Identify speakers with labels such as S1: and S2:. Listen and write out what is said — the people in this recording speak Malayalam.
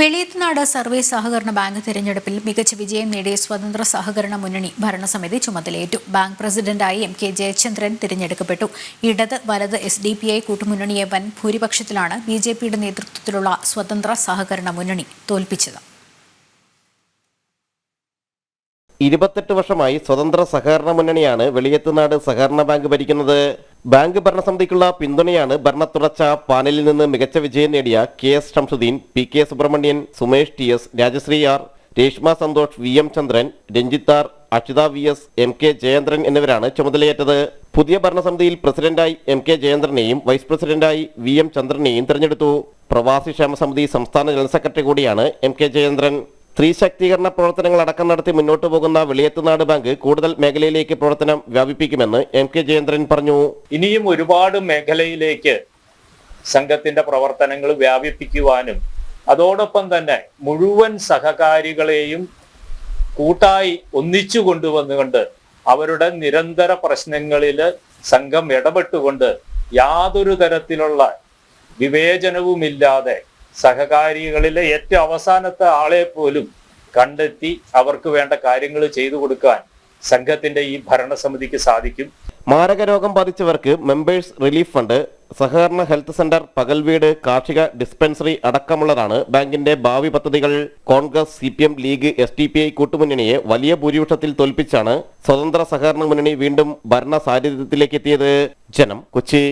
S1: വെളിയത്തുനാട് സർവേ സഹകരണ ബാങ്ക് തിരഞ്ഞെടുപ്പിൽ മികച്ച വിജയം നേടിയ സ്വതന്ത്ര സഹകരണ മുന്നണി ഭരണസമിതി ചുമതലയേറ്റു. ബാങ്ക് പ്രസിഡന്റായി എം കെ ജയചന്ദ്രൻ തിരഞ്ഞെടുക്കപ്പെട്ടു. ഇടത് വലത് എസ് ഡി പി ഐ കൂട്ടുമുന്നണിയെ വൻ ഭൂരിപക്ഷത്തിലാണ് ബി ജെ പിയുടെ നേതൃത്വത്തിലുള്ള സ്വതന്ത്ര സഹകരണ മുന്നണി തോൽപ്പിച്ചത്.
S2: ഇരുപത്തെട്ട് വർഷമായി സ്വതന്ത്ര സഹകരണ മുന്നണിയാണ് വെളിയത്തുനാട് സഹകരണ ബാങ്ക് ഭരിക്കുന്നത്. ബാങ്ക് ഭരണസമിതിക്കുള്ള പിന്തുണയാണ് ഭരണത്തുടച്ച പാനലിൽ നിന്ന് മികച്ച വിജയം നേടിയ K S Shamsuddin P K Subramanian Sumesh T S Rajashree R Reshma Santhosh V M Chandran രഞ്ജിത്താർ Akshitha V S M K Jayendran എന്നിവരാണ് ചുമതലയേറ്റത്. പുതിയ ഭരണസമിതിയിൽ പ്രസിഡന്റായി എം കെ ജയേന്ദ്രനെയും വൈസ് പ്രസിഡന്റായി വി എം ചന്ദ്രനെയും തെരഞ്ഞെടുത്തു. പ്രവാസി ക്ഷേമ സമിതി സംസ്ഥാന ജനറൽ സെക്രട്ടറി കൂടിയാണ് എം കെ ജയേന്ദ്രൻ സ്ത്രീ ശാക്തീകരണ പ്രവർത്തനങ്ങൾ അടക്കം നടത്തി മുന്നോട്ടു പോകുന്ന വെളിയത്തുനാട് ബാങ്ക് കൂടുതൽ മേഖലയിലേക്ക് പ്രവർത്തനം വ്യാപിപ്പിക്കുമെന്ന് എം കെ ജയേന്ദ്രൻ പറഞ്ഞു.
S3: ഇനിയും ഒരുപാട് മേഖലയിലേക്ക് സംഘത്തിന്റെ പ്രവർത്തനങ്ങൾ വ്യാപിപ്പിക്കുവാനും അതോടൊപ്പം തന്നെ മുഴുവൻ സഹകാരികളെയും കൂട്ടായി ഒന്നിച്ചു കൊണ്ടുവന്നുകൊണ്ട് അവരുടെ നിരന്തര പ്രശ്നങ്ങളിൽ സംഘം ഇടപെട്ടുകൊണ്ട് യാതൊരു തരത്തിലുള്ള വിവേചനവുമില്ലാതെ സഹകാരികളിലെ ഏറ്റവും അവസാനത്തെ ആളെ പോലും കണ്ടെത്തി അവർക്ക് വേണ്ട കാര്യങ്ങൾ ചെയ്തു കൊടുക്കാൻ സംഘത്തിന്റെ ഈ ഭരണസമിതിക്ക് സാധിക്കും.
S2: മാരകരോഗം ബാധിച്ചവർക്ക് മെമ്പേഴ്സ് റിലീഫ് ഫണ്ട് സഹകരണ ഹെൽത്ത് സെന്റർ പകൽ വീട് കാർഷിക ഡിസ്പെൻസറി അടക്കമുള്ളതാണ് ബാങ്കിന്റെ ഭാവി പദ്ധതികൾ. Congress C P M League S D P I കൂട്ടുമുന്നണിയെ വലിയ ഭൂരിപക്ഷത്തിൽ തോൽപ്പിച്ചാണ് സ്വതന്ത്ര സഹകരണ മുന്നണി വീണ്ടും ഭരണ സാന്നിധ്യത്തിലേക്ക് എത്തിയത്. ജനം കൊച്ചി.